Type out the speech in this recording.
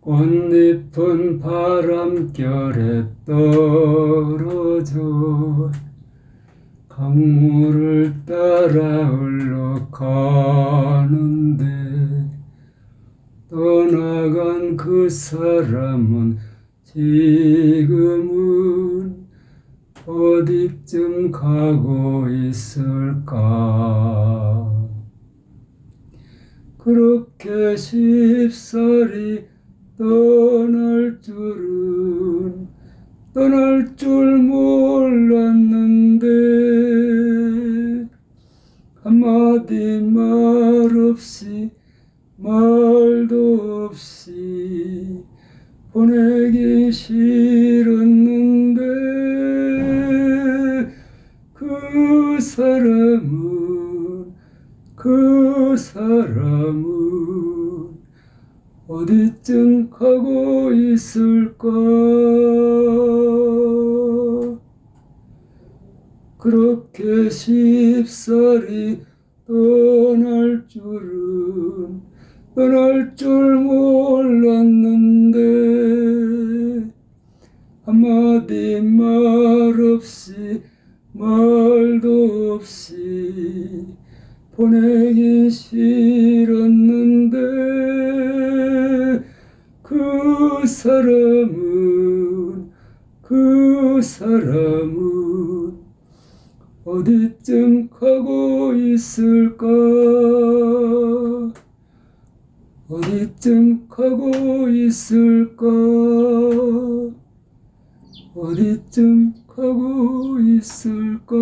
꽃잎은 바람결에 떨어져 강물을 따라 흘러가는데 떠나간 그 사람은 지금은 어디쯤 가고 있을까? 그렇게 쉽사리 떠날 줄은 떠날 줄 몰랐는데 한마디 말 없이 말도 없이 보내기 싫었는데 그 사람은 그 사람은 어디쯤 가고 있을까? 그렇게 쉽사리 떠날 줄은 떠날 줄 몰랐는데 한마디 말 없이 말도 없이 보내기 싫었는데 사람은 그 사람은 어디쯤 가고 있을까? 어디쯤 가고 있을까? 어디쯤 가고 있을까